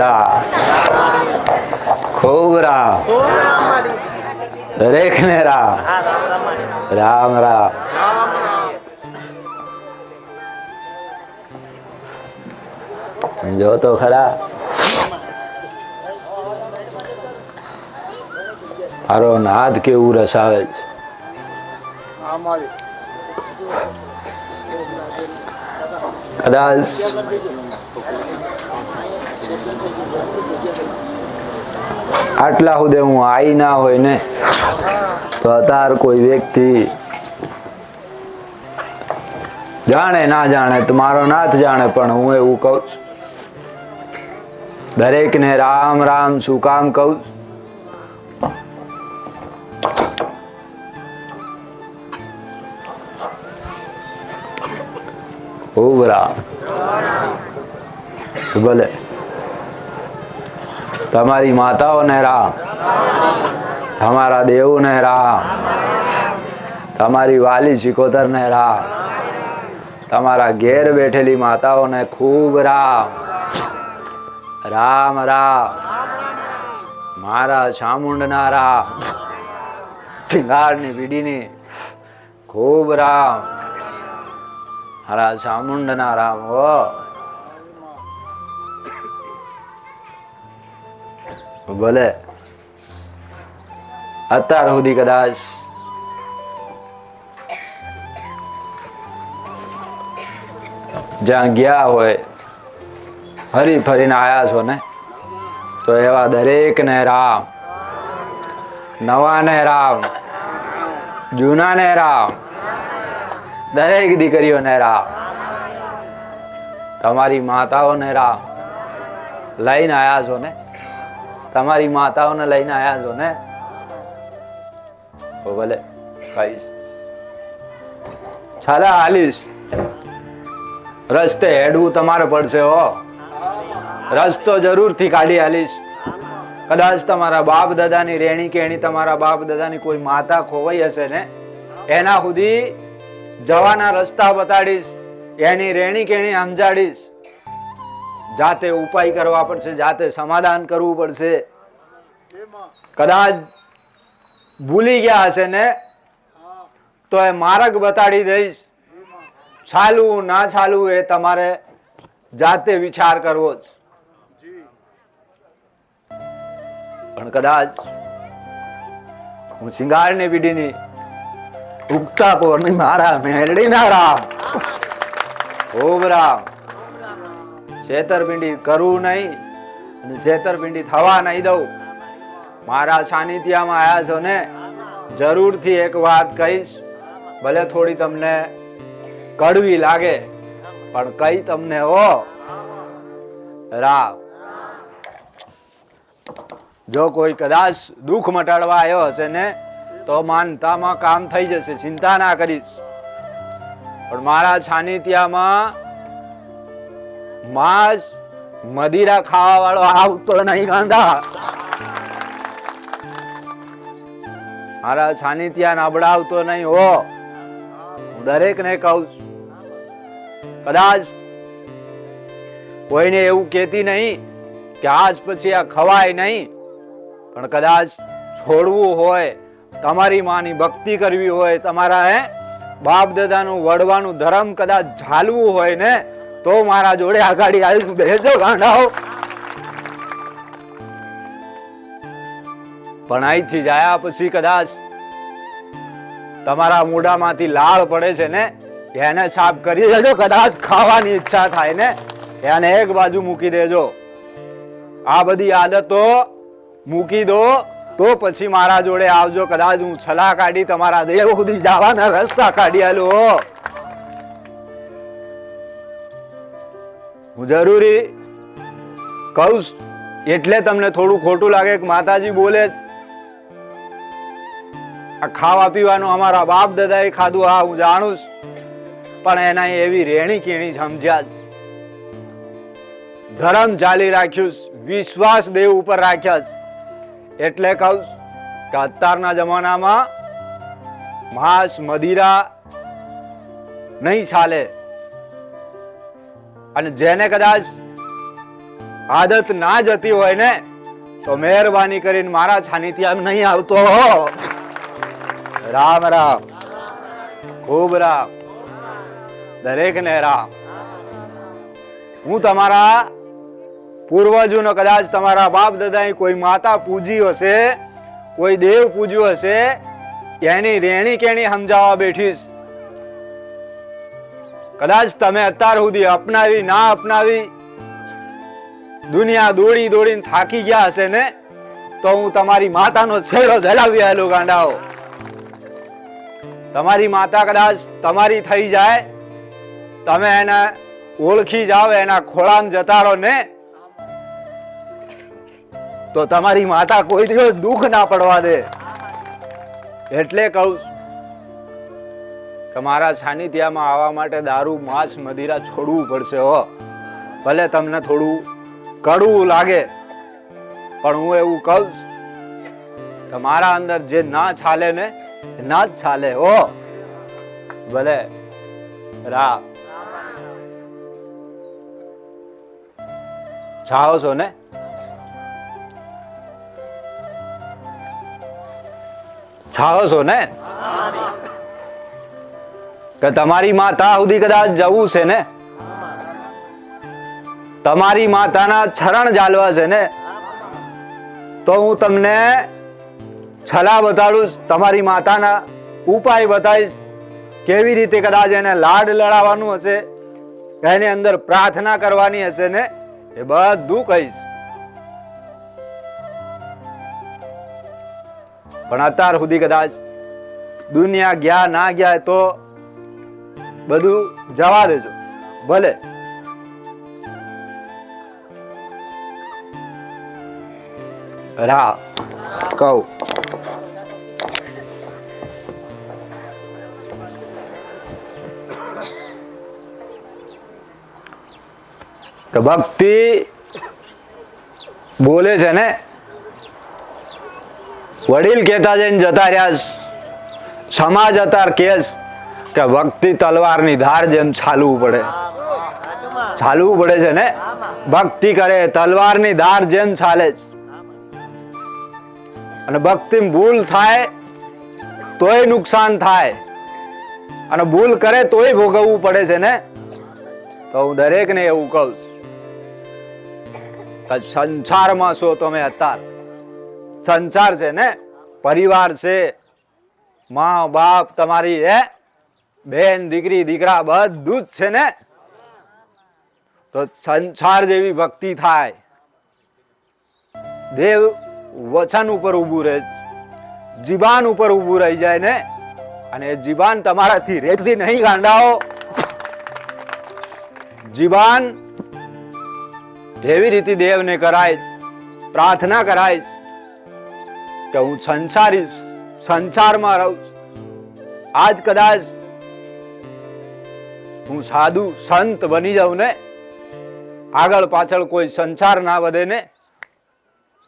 રા ખૂબ રા દરેક ને રા રામ રામ જો તો ખરા મારો નાદ કેવું રસાવે છે કદાચ આટલા સુધી હું આઈ ના હોય ને, તો અતાર કોઈ વ્યક્તિ જાણે ના જાણે, તો મારો નાથ જાણે, પણ હું એવું કહું છું. દરેકને રામ રામ શું કામ કહું? ખૂબ રામ. ભલે. તમારી માતાઓને રામ. તમારા દેવને રામ. તમારી વાલી શિકોતરને રામ. તમારા ઘેર બેઠેલી માતાઓને ખૂબ રામ. રામ રામ. મારા ચામુંડના રામ. સિંગારની પીડીની ખૂબ રામ. મારા ચામુંડના રામ હો. ભલે. અત્યાર સુધી કદાચ જ્યાં ગયા હોય હરી ફરીને આયા છો ને, તો એવા દરેકને રામ, નવાને રામ, જૂનાને રામ, દરેક દીકરીઓને રામ, તમારી માતાઓને રામ, લઈને આયા છો ને તમારી માતાઓને લઈને આવ્યા છો ને? તો ભલે, ખાઈશ. છાલા, હાલીશ. રસ્તે હેડવું તમારે પડશે, હો. રસ્તો જરૂરથી કાઢી હાલીશ. કદાચ તમારા બાપ દાદાની રેણી કેણી તમારા બાપ દાદાની કોઈ માતા ખોવાઈ હશે ને, એના સુધી જવાના રસ્તા બતાડીશ, એની રેણી કેણી સમજાડીશ. જાતે ઉપાય કરવા પડશે, જાતે સમાધાન કરવું પડશે. કદાચ ભૂલી ગયા હશે ને, તો એ માર્ગ બતાડી દઈશ. ચાલવું, ના ચાલવું એ તમારે જાતે વિચાર કરવો જ. પણ કદાચ હું શિંગારની પીઢીની ઉગતા પોરની મારા મેળડી ના રામ. ખૂબ રામ. છેતરપિંડી કરવું નહીં અને છેતરપિંડી થવા નહીં દઉં. મારા સાનિધ્યમાં આવ્યા છો ને? જરૂરથી એક વાત કહીશ. ભલે થોડી તમને કડવી લાગે, પણ કઈ તમને હો? રાવ. જો કોઈ કદાચ દુઃખ મટાડવા આવ્યો હશે ને, તો માનતામાં કામ થઈ જશે, ચિંતા ના કરીશ. પણ મારા છાનિત્યામાં માંસ મદિરા ખાવા વાળો આવતો નહીં, ગાંધા. મારા છાનિત્યા નબળાવતો નહીં, હો. હું દરેકને કહું છું, કદાચ કોઈને એવું કહેતી નહીં કે આજ પછી આ ખવાય નહીં, પણ કદાચ છોડવું હોય, તમારી માની ભક્તિ કરવી હોય, તમારા, હે બાપ દાદાનું વડવાનું ધર્મ કદાચ ઝાલવું હોય ને તો મારા જોડે આગાડી આવી બેસો ગાંડાઓ. પણ અહીંથી જાયા પછી કદાચ તમારા મોઢામાંથી લાળ પડે છે ને, એને છાપ કરી દેજો, કદાચ ખાવાની ઈચ્છા થાય ને, એને એક બાજુ મૂકી દેજો. આ બધી આદતો મૂકી દો, તો પછી મારા જોડે આવજો. કદાચ હું છલા કાઢી તમારા દેવ સુધી જવાના રસ્તા કાઢી આલો હું જરૂરી કહું એટલે તમને થોડું ખોટું લાગે કે માતાજી બોલે આ ખાવા પીવાનું અમારા બાપ દાદાએ ખાધું, હા, હું જાણું પણ એના એવી રેણી કેણી સમજ્યા જ ધર્મ ચાલી રાખ્યું વિશ્વાસ દેવ ઉપર રાખ્યા. એટલે કહું કે અત્યારના જમાનામાં માંસ, મદિરા નહીં ચાલે. અને જેને કદાચ આદત ના જતી હોય ને, તો મહેરબાની કરીને મારા છાનીથી આમ નહીં આવતો. રામ રામ. ખૂબ રામ. દરેક ને રામ. હું તમારા પૂર્વજોનો કદાચ તમારા બાપ દાદાએ કોઈ માતા પૂજી હશે, કોઈ દેવ પૂજ્યું હશે, એની રેણી કેણી સમજાવવા બેઠીશ. કદાચ તમે અત્યાર સુધી અપનાવી, ના અપનાવી, દુનિયા દોડી દોડીને થાકી ગયા હશે ને, તો હું તમારી માતાનો છેડો જલાવી આવેલો ગાંડાઓ. તમારી માતા કદાચ તમારી થઈ જાય, તમે એને ઓળખી જાઓ એના ખોળામાં જતા રહો ને, તો તમારી માતા કોઈ દિવસ દુઃખ ના પડવા દે. એટલે કહું છું કે મારા સાનિધ્યમાં આવવા માટે દારૂ, માંસ, મદિરા છોડવું પડશે, હો. ભલે તમને થોડું કડવું લાગે, પણ હું એવું કહું તમારા અંદર જે ના ચાલે ને ના જ ચાલે હો. ભલે. રા જાઓ છો ને? છાવો છો ને? કે તમારી માતા સુધી કદાચ જવું છે ને? તમારી માતાના છરણ જાળવા છે ને? તો હું તમને છલા બતાડું તમારી માતાના ઉપાય બતાવીશ, કેવી રીતે કદાચ એને લાડ લડાવવાનું હશે, એની અંદર પ્રાર્થના કરવાની હશે ને, એ બધું કહીશ. પણ અત્યાર સુધી કદાચ દુનિયા ગયા, ના ગયા, તો બધું જવા દેજો. ભલે. રા કહું. તો ભક્તિ બોલે છે ને? વડીલ કહેતા જઈને જતા રહ્યા સમાજ અતાર કેસ કે ભક્તિ તલવારની ધાર જેમ ચાલવું પડે. ચાલવું પડે છે ને? ભક્તિ કરે, તલવારની ધાર જેમ ચાલે અને ભક્તિ ભૂલ થાય, તોય નુકસાન થાય. અને ભૂલ કરે, તોય ભોગવવું પડે છે ને? તો હું દરેકને એવું કહું છું. સંસારમાં છો તમે અત્યાર. સંસાર છે ને? પરિવાર છે. મા બાપ તમારી, હે? બેન, દીકરી, દીકરા બધું જ છે ને? તો સંસાર જેવી ભક્તિ થાય. દેવ વચન ઉપર ઊભું રહે, જીબાન ઉપર ઊભું રહી જાય ને? અને જીબાન તમારાથી રેતી નહીં, ગાંડાઓ. જીબાન એવી રીતે દેવને કરાય, પ્રાર્થના કરાય કે હું સંસારી, સંસારમાં રહું આજ કદાચ હું સાધુ સંત બની જાઉં ને, આગળ પાછળ કોઈ સંસાર ના વધે ને,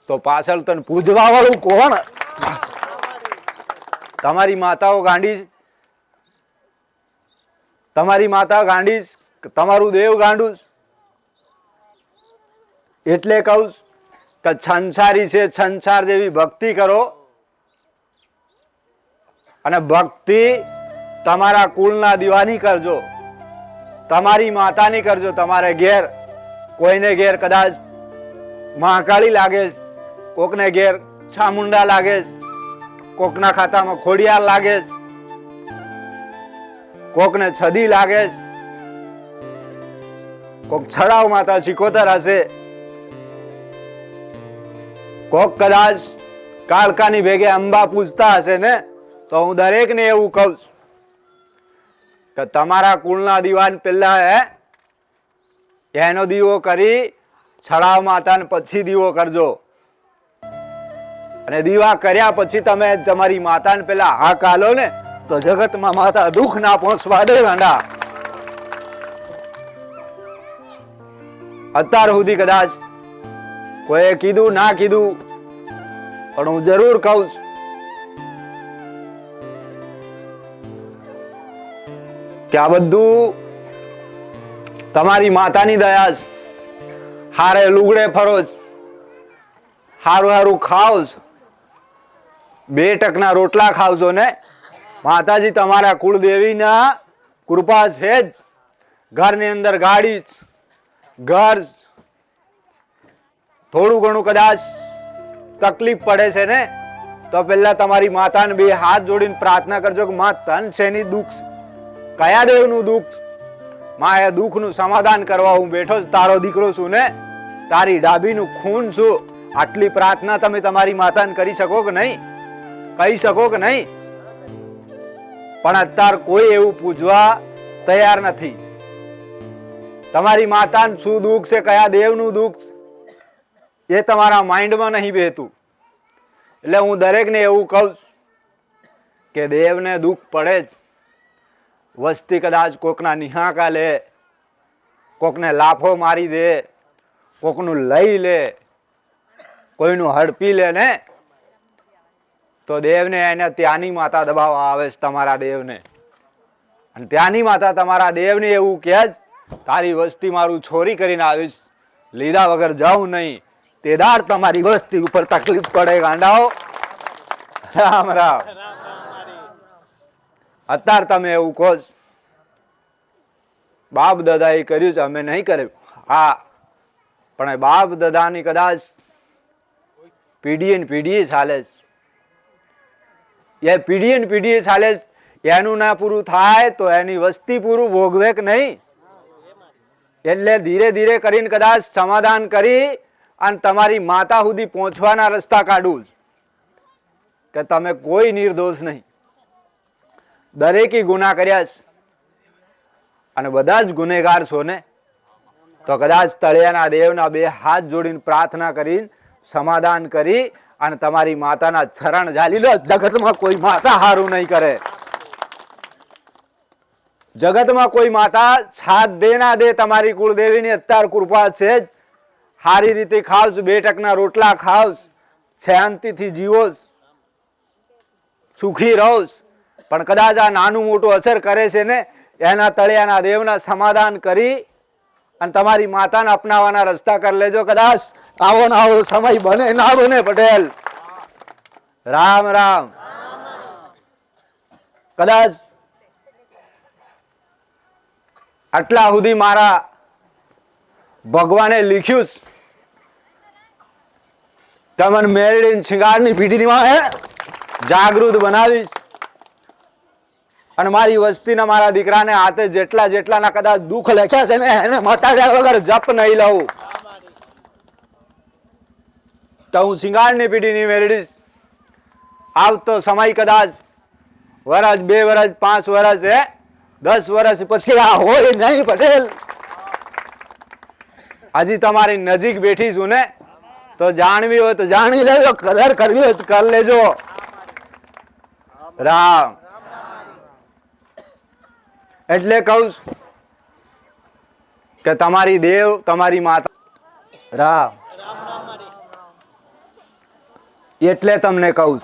તો પાછળ તને પૂજવા વાળું કોણ? તમારી માતાઓ ગાંડી તમારી માતા ગાંડી તમારું દેવ ગાંડું એટલે કહું કે સંસારી છે, સંસાર જેવી ભક્તિ કરો. અને ભક્તિ તમારા કુળના દીવાની કરજો. તમારી માતાની કરજો, તમારે ઘેર. કોઈને ઘેર કદાચ મહાકાળી લાગે કોકને ઘેર ચામુંડા લાગે કોકના ખાતામાં ખોડિયાર લાગે કોકને છદી લાગે કોક છડાવ માતા શીખોતર હશે. કોક કદાચ કાળકાની ભેગે અંબા પૂજતા હશે ને, તો હું દરેકને એવું કહું કે તમારા કુળના દીવાન પહેલા હે એનો દીવો કરી છળાવ માતાને પછી દીવો કરજો. અને દીવા કર્યા પછી તમે તમારી માતાને પેલા હા કાલો ને તો જગતમાં માતા દુઃખ ના પહોંચવા દે ગાંડા. અત્યાર સુધી કદાચ કોઈએ કીધું, ના કીધું, પણ હું જરૂર કહું છું. કે આ બધું તમારી માતાની દયા જ હારે લુગડે ફરો છો. હારું હારું છો. બે ટકના રોટલા ખાવજો ને માતાજી તમારા કુળદેવીના કૃપા છે જ ઘરની અંદર ગાડી છે, ઘર થોડું ઘણું કદાચ તકલીફ પડે છે ને તો પહેલા તમારી માતાને બે હાથ જોડીને પ્રાર્થના કરજો કે માં તન શેની દુઃખ છે? કયા દેવનું દુઃખ? માં એ દુઃખનું સમાધાન કરવા હું બેઠો છું તારો દીકરો છું ને? તારી ડાબીનું ખૂન છું. આટલી પ્રાર્થના તમે તમારી માતાને કરી શકો કે નહીં? કહી શકો કે નહીં? પણ અત્યારે કોઈ એવું પૂજવા તૈયાર નથી. તમારી માતાને શું દુઃખ છે? કયા દેવનું દુઃખ? એ તમારા માઇન્ડમાં નહીં બેહતું એટલે હું દરેકને એવું કહું કે દેવને દુઃખ પડે જ. વસ્તી કદાચ કોકના નિહાકા લે કોકને લાફો મારી દે, કોકનું લઈ લે, કોઈનું હડપી લે ને, તો દેવને એને ત્યાંની માતા દબાવવા આવે છે તમારા દેવને. અને ત્યાંની માતા તમારા દેવને એવું કહે જ તારી વસ્તી મારું છોરી કરીને આવીશ, લીધા વગર જાઉં નહીં. તેદાર તમારી વસ્તી ઉપર તકલીફ પડે ગાંડાઓ. રામ રામ. અત્યારે તમે એવું કહો. બાપ એ કર્યું છે, અમે નહીં કર્યું હા, પણ એ બાપ દાદાની કદાચ પીઢીએ ને પીઢીએ ચાલે છે એ પીઢીએ ને પીઢીએ ચાલે છે. એનું ના પૂરું થાય તો એની વસ્તી પૂરું ભોગવે કે નહીં એટલે ધીરે ધીરે કરીને કદાચ સમાધાન કરી અને તમારી માતા સુધી પહોંચવાના રસ્તા કાઢું કે તમે કોઈ નિર્દોષ નહીં દરેકે ગુના કર્યા છે અને બધા જ ગુનેગાર છો ને? તો કદાચ તળિયાના દેવના બે હાથ જોડીને પ્રાર્થના કરીને સમાધાન કરી અને તમારી માતાના ચરણ ઝાલી લો. જગતમાં કોઈ માતા હારું નહીં કરે. જગતમાં કોઈ માતા છાત દે ના દે તમારી કુળદેવીની અત્યાર કૃપા છે જ. સારી રીતે ખાવશ, બે ટકના રોટલા ખાવશ, શાંતિથી જીવોશ, સુખી રહો છો. પણ કદાચ આ નાનું મોટું અસર કરે છે ને, એના તળિયાના દેવના સમાધાન કરી અને તમારી માતાને અપનાવવાના રસ્તા કરી લેજો. કદાચ આવો ને આવો સમય બને ના બને પટેલ. રામ રામ. કદાચ આટલા સુધી મારા ભગવાને લખ્યું. તમને મેરડીન શિંગારની પીઢીમાં જાગૃત બનાવીશ. અને મારી વસ્તીના મારા દીકરાને હાથે જેટલા જેટલાના કદાચ દુઃખ લખ્યા છે ને, એને મટાડ્યા વગર જપ નહીં લઉં. તો હું સિંગાળની પીઢીની મેળવીશ. આવતો સમય કદાચ વરસ, બે વરસ, પાંચ વરસ એ દસ વર્ષ પછી આ હોય નહીં પટેલ. હજી તમારી નજીક બેઠી છું ને, તો જાણવી હોય તો જાણી લેજો કદર કરવી હોય તો કરી લેજો. રામ. એટલે કહું કે તમારી દેવ, તમારી માતા. રામ. એટલે તમને કહું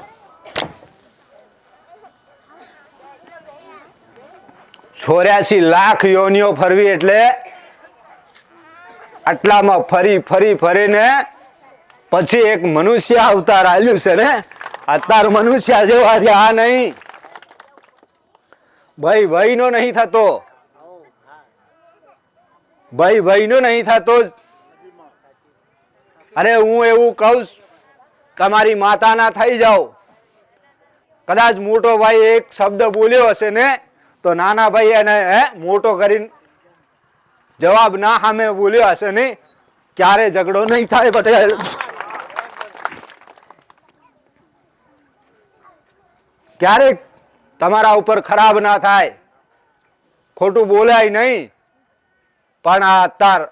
છોર્યાસી લાખ યોનિઓ ફરવી એટલે આટલામાં ફરી ફરી, ફરીને પછી એક મનુષ્ય અવતાર આવ્યું છે ને? અત્યાર મનુષ્ય જેવા રહ્યા નહીં. ભાઈ ભાઈ નો નહીં થતો. ભાઈ ભાઈ નો નહીં થતો અરે હું એવું કહું તમારી માતાના થઈ જાઓ. કદાચ મોટો ભાઈ એક શબ્દ બોલ્યો હશે ને, તો નાના ભાઈ એને, હે, મોટો કરીને જવાબ ના સામે બોલ્યો હશે ને, ક્યારે ઝઘડો નહીં થાય પટેલ ક્યારેક તમારા ઉપર ખરાબ ના થાય. ખોટું બોલાય નહીં. પણ આ અત્યાર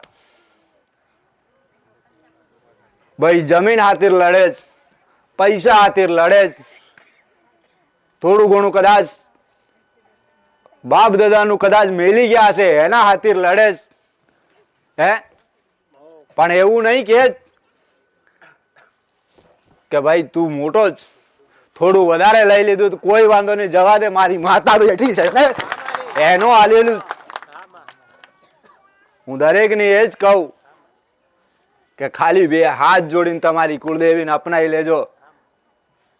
ભાઈ જમીન હાથીર લડે જ, પૈસા હાથીર લડે જ. થોડું ઘણું કદાચ બાપ દાદાનું કદાચ મેલી ગયા હશે, એના હાથીર લડે જ. હે? પણ એવું નહીં કે કે ભાઈ તું મોટો જ. થોડું વધારે લઈ લીધું કોઈ વાંધો નહીં, જવા દે, મારી માતા બેઠી છે. ને એનો આલેલું. હું દરેકને એ જ કહું કે ખાલી બે હાથ જોડીને તમારી કુળદેવીને અપનાવી લેજો.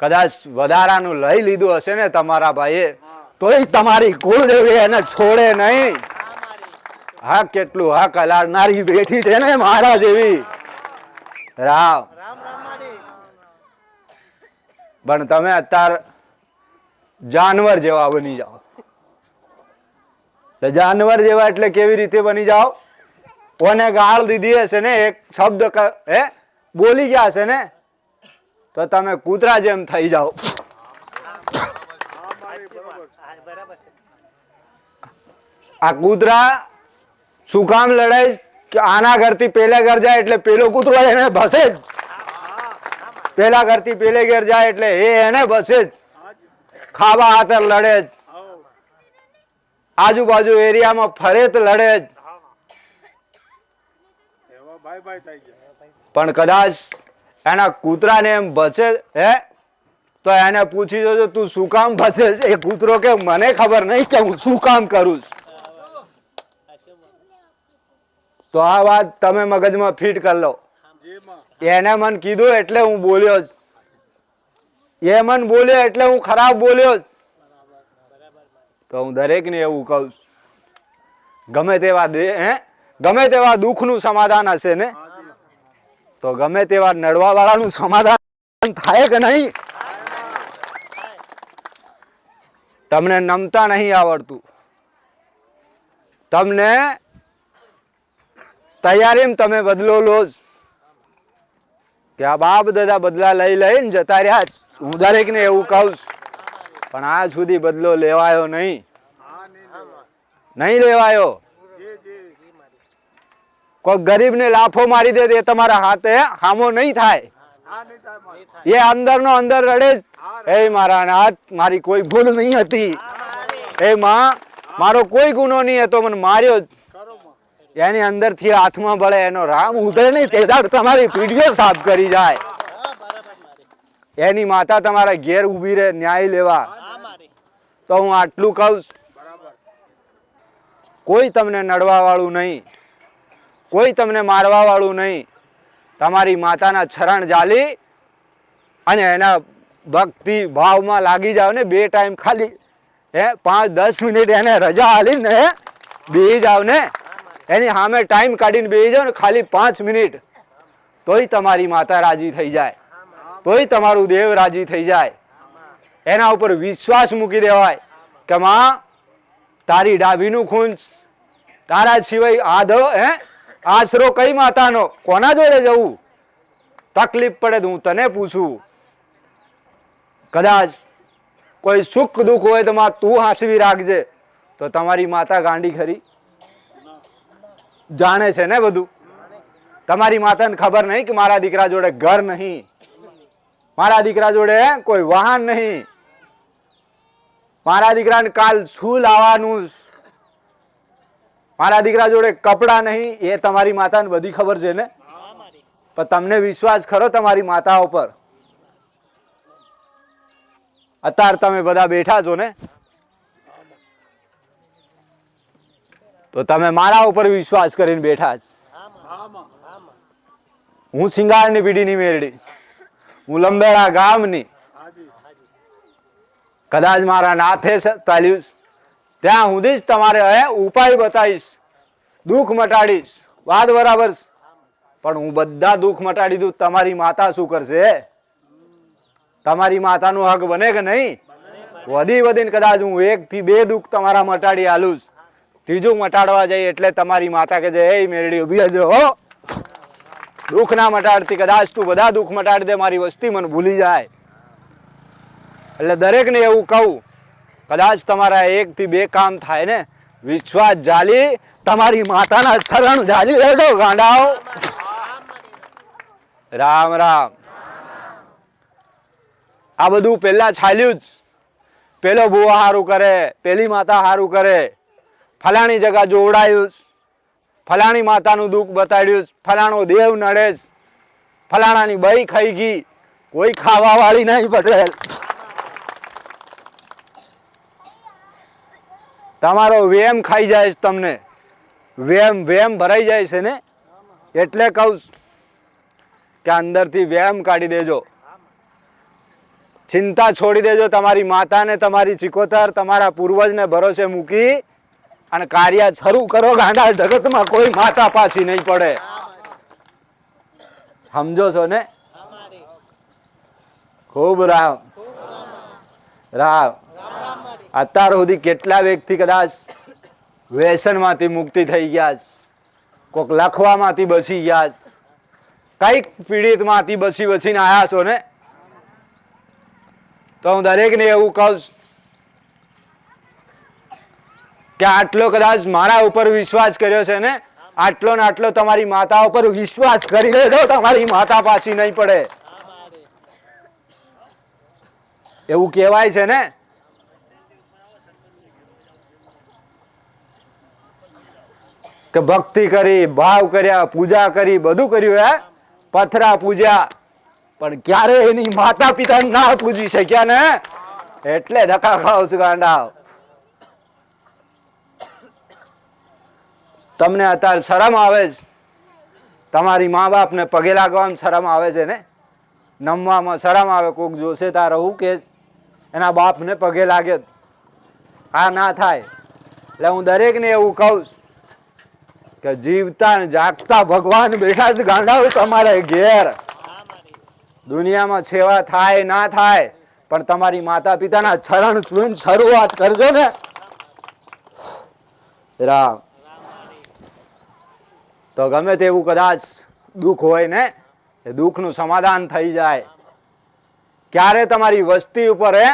કદાચ વધારાનું લઈ લીધું હશે ને તમારા ભાઈએ, તોય તમારી કુળદેવી એને છોડે નહીં. હા, કેટલું હા કલાડનારી બેઠી છે ને મારા જેવી. રામ. પણ તમે અત્યારે જાનવર જેવા બની જાઓ. જાનવર જેવા એટલે કેવી રીતે બની જાઓ? કોને ગાળ દીધી હશે ને, એક શબ્દ હે? બોલી ગયા હશે ને, તો તમે કૂતરા જેમ થઈ જાઓ. આ કૂતરા શું કામ લડાય? કે આના ઘરથી પેલા ઘર જાય એટલે પેલો કૂતરો એને ભસે જ. પેલા ઘરથી પેલે ઘેર જાય એટલે એ એને બસે જ. ખાવા હાથે લડે જ. આજુબાજુ એરિયામાં ફરે જ લડે જ. પણ કદાચ એના કૂતરાને એમ ભસે હે? તો એને પૂછી જોજો, તું શું કામ ફસે? એ કૂતરો કે મને ખબર નહીં કે હું શું કામ કરું છું? તો આ વાત તમે મગજમાં ફિટ કરી લો. એને મને કીધું એટલે હું બોલ્યો જ. એ મને બોલ્યો એટલે હું ખરાબ બોલ્યો જ. તો હું દરેકને એવું કહું ગમે તેવા દે, હે? ગમે તેવા દુઃખનું સમાધાન હશે ને? તો ગમે તેવા નડવા વાળાનું સમાધાન થાય કે નહીં? તમને નમતા નહીં આવડતું. તમને તૈયારીમાં તમે બદલો લો જ. કે આ બાપ દાદા બદલા લઈ લઈને જતા રહ્યા હું હું દરેકને એવું કહું. પણ આ સુધી બદલો લેવાયો નહીં. નહીં લેવાયો. કોઈ ગરીબને લાફો મારી દે એ તમારા હાથે હામો નહીં થાય. એ અંદરનો અંદર રડે એ મારા નાથ મારી કોઈ ભૂલ નહીં હતી. એ માં, મારો કોઈ ગુનો નહીં હતો, મને માર્યો એની અંદરથી હાથમાં બળે એનો રામ ઉતરે નહીં તેદાર તમારી પીડીઓ સાફ કરી જાય. એની માતા તમારા ઘેર ઊભી રહે, ન્યાય લેવા. તો હું આટલું કહું કોઈ તમને નડવા વાળું નહીં. કોઈ તમને મારવા વાળું નહીં. તમારી માતાના છરણ જાલી અને એના ભક્તિ ભાવમાં લાગી જાવ ને, બે ટાઈમ ખાલી. હે, પાંચ, દસ મિનિટ એને રજા આલીને હે બે જાવ ને. એની સામે ટાઈમ કાઢીને બેસી જાઓ ને ખાલી પાંચ મિનિટ, તોય તમારી માતા રાજી થઈ જાય. તોય તમારું દેવ રાજી થઈ જાય. એના ઉપર વિશ્વાસ મૂકી દેવાય કે માં, તારી ડાભીનું ખૂન તારા સિવાય આધો હે? આશરો કઈ માતાનો? કોના જોડે જવું? તકલીફ પડે તો હું તને પૂછું. કદાચ કોઈ સુખ દુઃખ હોય તો માં તું હાંસવી રાખજે. તો તમારી માતા ગાંડી ખરી. જાણે છે ને બધું? તમારી માતાને ખબર નહીં કે મારા દીકરા જોડે ઘર નહીં. મારા દીકરા જોડે કોઈ વાહન નહીં. મારા દીકરાને કાલ શું લાવવાનું? મારા દીકરા જોડે કપડાં નહીં, એ તમારી માતાને બધી ખબર છે ને? પણ તમને વિશ્વાસ ખરો તમારી માતા ઉપર? અત્યારે તમે બધા બેઠા છો ને? તો તમે મારા ઉપર વિશ્વાસ કરીને બેઠા જ. હા સિંગારની પીઢીની મેરડી. હું લંબેડા ગામની. કદાચ મારા નાથે ચાલ્યું ત્યાં સુધી જ તમારે હે, ઉપાય બતાવીશ. દુઃખ મટાડીશ. વાત બરાબર પણ હું બધા દુઃખ મટાડી દઉં. તમારી માતા શું કરશે? તમારી માતાનો હક બને કે નહીં? વધી વધીને કદાચ હું એક થી બે દુઃખ તમારા મટાડી આલું. ત્રીજું મટાડવા જઈએ એટલે તમારી માતા કે જે એ મેરડી ઊભી રહેજો, હો. દુઃખ ના મટાડતી, કદાચ તું બધા દુઃખ મટાડી દે, મારી વસ્તી મને ભૂલી જાય. એટલે દરેકને એવું કહું, કદાચ તમારા એક થી બે કામ થાય ને, વિશ્વાસ જાલી, તમારી માતાના શરણ જાલી લેજો ગાંડાઓ. રામ રામ. આ બધું પેલા છાલ્યું જ. પેલો બુવા સારું કરે, પેલી માતા સારું કરે. ફલાણી જગા જોવડાયું. ફલાણી માતાનું દુઃખ બતાડ્યું ફલાણો દેવ નડે. ફલાણાની બઈ ખાઈ ગઈ કોઈ ખાવા વાળી નહીં પટેલ તમારો વેમ ખાઈ જાય છે તમને વેમ વેમ ભરાઈ જાય છે ને એટલે કહું. કે અંદરથી વેમ કાઢી દેજો ચિંતા છોડી દેજો તમારી માતાને તમારી ચિકોતર તમારા પૂર્વજને ભરોસે મૂકી અને કાર્ય શરૂ કરો, ગાંડા જગતમાં કોઈ માતા પાછી નહીં પડે સમજો છો ને ખૂબ રામ રામ અત્યાર સુધી કેટલા વ્યક્તિ કદાચ વ્યસનમાંથી મુક્તિ થઈ ગયા છે. કોક લખવામાંથી બચી ગયા છે. કંઈક પીડિતમાંથી બચી બચીને આવ્યા છો ને તો હું દરેકને એવું કહું કે આટલો કદાચ મારા ઉપર વિશ્વાસ કર્યો છે ને, આટલો ને આટલો તમારી માતા ઉપર વિશ્વાસ કરી લેજો, તમારી માતા પાછી નહીં પડે. એવું કહેવાય છે ને? કે ભક્તિ કરી, ભાવ કર્યા, પૂજા કરી, બધું કર્યું, હે? પથરા પૂજ્યા. પણ ક્યારે એની માતા પિતા ના પૂજી શક્યા ને? એટલે ધક્કા ખાવ છું ગાંડા. તમને અત્યારે શરમ આવે જ. તમારી મા બાપને પગે લાગવામાં શરમ આવે છે ને? નમવામાં શરમ આવે, કોક જોશે તારે હું કે એના બાપને પગે લાગે આ ના થાય. એટલે હું દરેકને એવું કહું કે જીવતા જાગતા ભગવાન બેઠા છે ગાંડાઓ તમારે ઘેર. દુનિયામાં સેવા થાય, ના થાય, પણ તમારી માતા પિતાના ચરણ શરૂઆત કરજો ને. રામ. તો ગમે તેવું કદાચ દુઃખ હોય ને, એ દુઃખનું સમાધાન થઈ જાય. ક્યારે તમારી વસ્તી ઉપર એ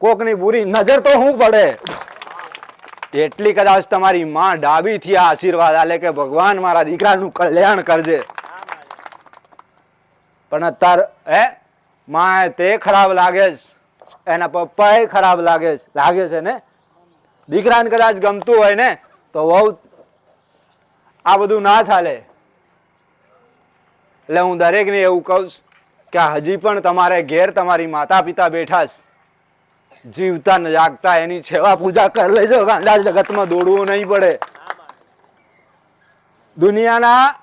કોકની બુરી નજર તો શું પડે. એટલી કદાચ તમારી માં ડાબીથી આ આશીર્વાદ આલે કે ભગવાન મારા દીકરાનું કલ્યાણ કરજે. પણ અત્યારે, હે માં તે ખરાબ લાગે છે એના પપ્પાએ ખરાબ લાગે લાગે છે ને? દીકરાને કદાચ ગમતું હોય ને, તો વહુ આ બધું ના ચાલે. એટલે હું દરેકને એવું કહું કે હજી પણ તમારે ઘેર તમારી માતા પિતા બેઠા છે. જીવતા ને જાગતા એની સેવા પૂજા કરી લેજો. ગાંડા જગતમાં દોડવું નહીં પડે. દુનિયાના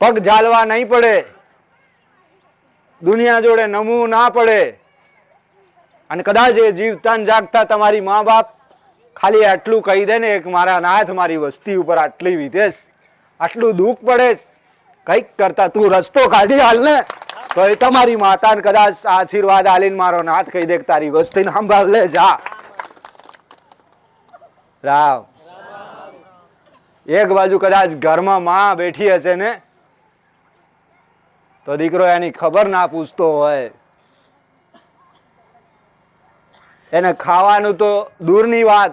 પગ ઝાલવા નહીં પડે. દુનિયા જોડે નમવું ના પડે. અને કદાચ એ જીવતા જાગતા તમારી મા બાપ ખાલી આટલું કહી દે ને એક મારા નાથ મારી વસ્તી ઉપર આટલી વિદેશ આટલું દુઃખ પડે કંઈક કરતા તું રસ્તો કાઢી હાલ ને. તો એ તમારી માતાને કદાચ આશીર્વાદ આલીને મારો નાથ કહી દે તારી વસ્તીને સંભાળ લે, જા. રામ. એક બાજુ કદાચ ઘરમાં માં બેઠી હશે ને, તો દીકરો એની ખબર ના પૂછતો હોય. એને ખાવાનું તો દૂરની વાત.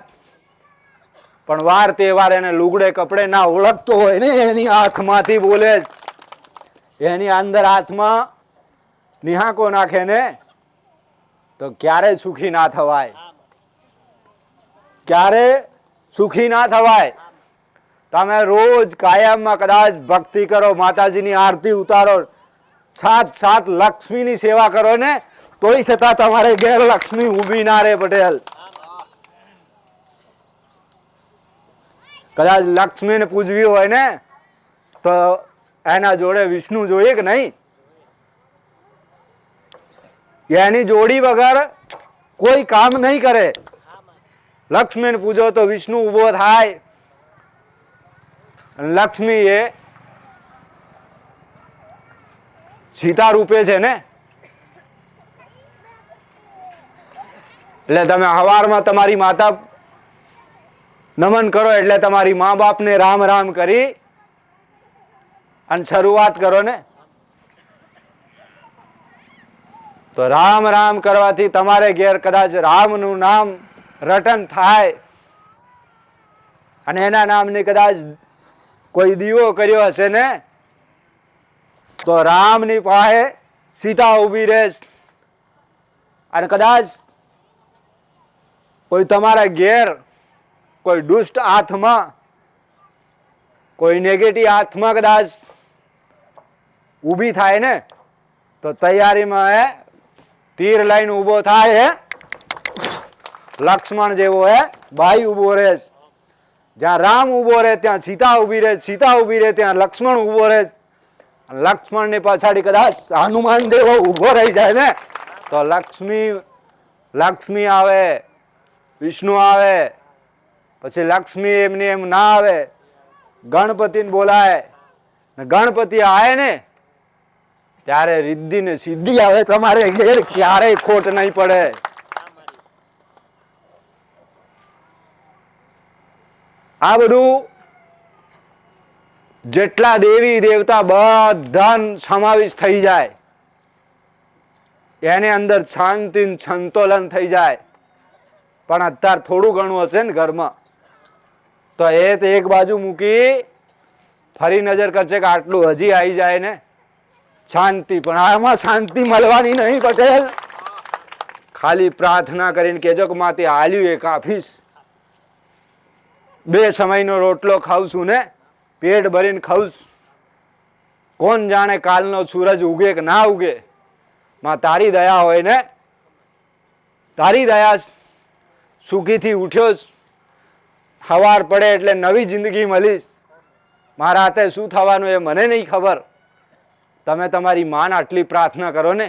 પણ વાર તહેવાર એને લુગડે કપડે ના ઓળખતો હોય ને, એની હાથમાંથી બોલે. એની અંદર હાથમાં નિહાકો નાખે ને, તો ક્યારે સુખી ના થવાય? ક્યારે સુખી ના થવાય? તમે રોજ કાયમમાં કદાચ ભક્તિ કરો, માતાજીની આરતી ઉતારો, સાત સાત લક્ષ્મીની સેવા કરો ને, તોય છતાં તમારે ઘેર લક્ષ્મી ઊભી ના રે પટેલ. કદાચ લક્ષ્મીને પૂજવી હોય ને, તો એના જોડે વિષ્ણુ જોઈએ કે નહીં? એની જોડી વગર કોઈ કામ નહીં કરે. લક્ષ્મીને પૂજો તો વિષ્ણુ ઊભો થાય. લક્ષ્મી એ સીતા રૂપે છે ને? એટલે તમે હવારમાં તમારી માતા નમન કરો એટલે તમારી મા બાપને રામ રામ કરી અને શરૂઆત કરો ને. તો રામ રામ કરવાથી તમારે ઘેર કદાચ રામનું નામ રટન થાય અને એના નામની કદાચ કોઈ દીવો કર્યો હશે ને, તો રામની પાસે સીતા ઊભી રહે અને કદાચ કોઈ તમારા ઘેર કોઈ દુષ્ટ હાથમાં કોઈ નેગેટિવ હાથમાં કદાચ ઊભી થાય ને, તો તૈયારીમાં હે તીર લઈને ઊભો થાય હે. લક્ષ્મણ જેવો હે ભાઈ ઊભો રહે જ્યાં રામ ઊભો રહે, ત્યાં સીતા ઊભી રહે સીતા ઊભી રહે, ત્યાં લક્ષ્મણ ઊભો રહે લક્ષ્મણની પાછાડી કદાચ હનુમાન દેવો ઊભો રહી જાય ને, તો લક્ષ્મી લક્ષ્મી આવે, વિષ્ણુ આવે પછી લક્ષ્મી એમની એમ ના આવે. ગણપતિને બોલાય. ને ગણપતિ આવે ને, ત્યારે રિદ્ધિ ને સિદ્ધિ આવે. તમારે ઘેર ક્યારેય ખોટ નહીં પડે. આ બધું જેટલા દેવી દેવતા બધા સમાવેશ થઈ જાય. એની અંદર શાંતિ સંતોલન થઈ જાય. પણ અત્યારે થોડું ઘણું હશે ને ઘરમાં. તો એ એક બાજુ મૂકી ફરી નજર કરશે કે આટલું હજી આવી જાય ને. શાંતિ, પણ આમાં શાંતિ મળવાની નહીં પટેલ. ખાલી પ્રાર્થના કરીને કેજો કે માતે હાલ્યું એક આફીસ. બે સમયનો રોટલો ખાઉં છું ને, પેટ ભરીને ખાઉં કોણ જાણે કાલનો સૂરજ ઉગે કે ના ઉગે. માં તારી દયા હોય ને. તારી દયા સુખીથી ઉઠ્યો જ. સવાર પડે એટલે નવી જિંદગી મળીશ. મારા હાથે શું થવાનું એ મને નહીં ખબર. તમે તમારી માન આટલી પ્રાર્થના કરો ને,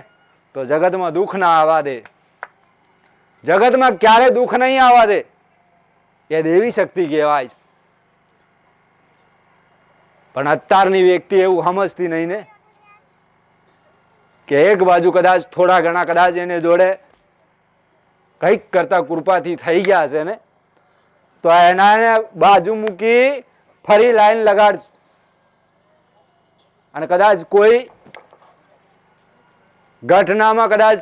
તો જગતમાં દુઃખ ના આવવા દે. જગતમાં ક્યારે દુઃખ નહીં આવવા દે, એ દેવી શક્તિ કહેવાય પણ અત્યારની વ્યક્તિ એવું સમજતી નહીં ને, કે એક બાજુ કદાચ થોડા ઘણા કદાચ એને જોડે કંઈક કરતા કૃપાથી થઈ ગયા છે ને તો એના બાજુ મૂકી ફરી લાઈન લગાડશું અને કદાચ કોઈ ઘટનામાં કદાચ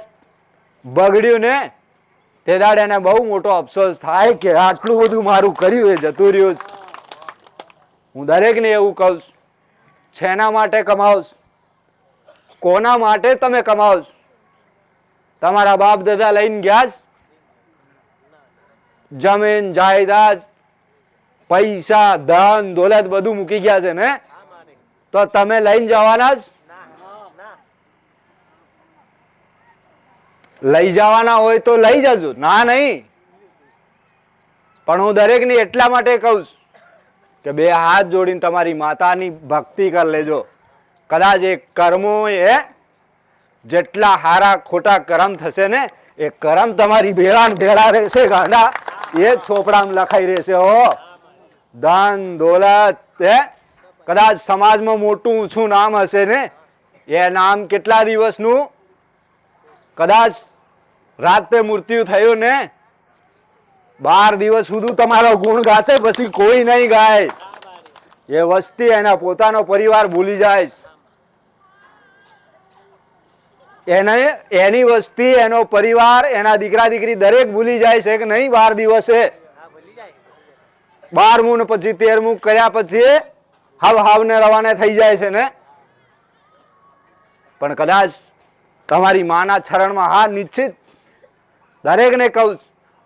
બગડ્યું ને તે દાડે એને બહુ મોટો અફસોસ થાય કે આટલું બધું મારું કર્યું એ જતું રહ્યું. હું દરેકને એવું કહું છું શેના માટે કમાવશ કોના માટે તમે કમાવશ તમારા બાપ દાદા લઈને ગયા છે? જમીન, જાયદાદ, પૈસા, ધન, દોલત બધું મૂકી ગયા છે ને? તો તમે લઈને જવાના જ? લઈ જવાના હોય તો લઈ જજો. ના નહીં. પણ હું દરેકને એટલા માટે કહું કે બે હાથ જોડીને તમારી માતાની ભક્તિ કરી લેજો. કદાચ એ કર્મો એ જેટલા હારા ખોટા કરમ થશે ને, એ કરમ તમારી ભેળા ભેળા રહેશે ગાંડા. એ જ ચોપડામાં લખાઈ રહેશે, હો. ધન દોલત એ કદાચ સમાજમાં મોટું ઊંચું નામ હશે ને, એ નામ કેટલા દિવસનું? કદાચ રાતે મૃત્યુ થયું ને, બાર દિવસ સુધી તમારો ગુણ ગાશે, પછી કોઈ નહીં ગાય. એ વસ્તી એના પોતાનો પરિવાર ભૂલી જાય છે. એને એની વસ્તી, એનો પરિવાર, એના દીકરા, દીકરી દરેક ભૂલી જાય છે કે નહીં? બાર દિવસે. બારમું ને પછી તેરમું કર્યા પછી હાવ હાવને રવાને થઈ જાય છે ને? પણ કદાચ તમારી માના છરણમાં હા, નિશ્ચિત દરેકને કહું,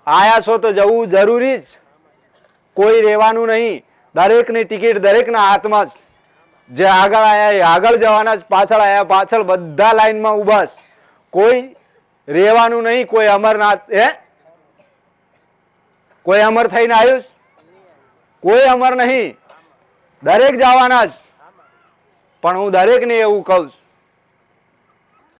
આયા છો તો જવું જરૂરી જ. કોઈ રહેવાનું નહીં. દરેકની ટિકિટ દરેકના હાથમાં જ. જે આગળ આયા એ આગળ જવાના જ પાછળ આયા, પાછળ બધા લાઈનમાં ઊભા કોઈ રહેવાનું નહીં, કોઈ અમરનાથ, હે? કોઈ અમર થઈને આવ્યું કોઈ અમર નહીં. દરેક જવાના જ. પણ હું દરેકને એવું કહું છું.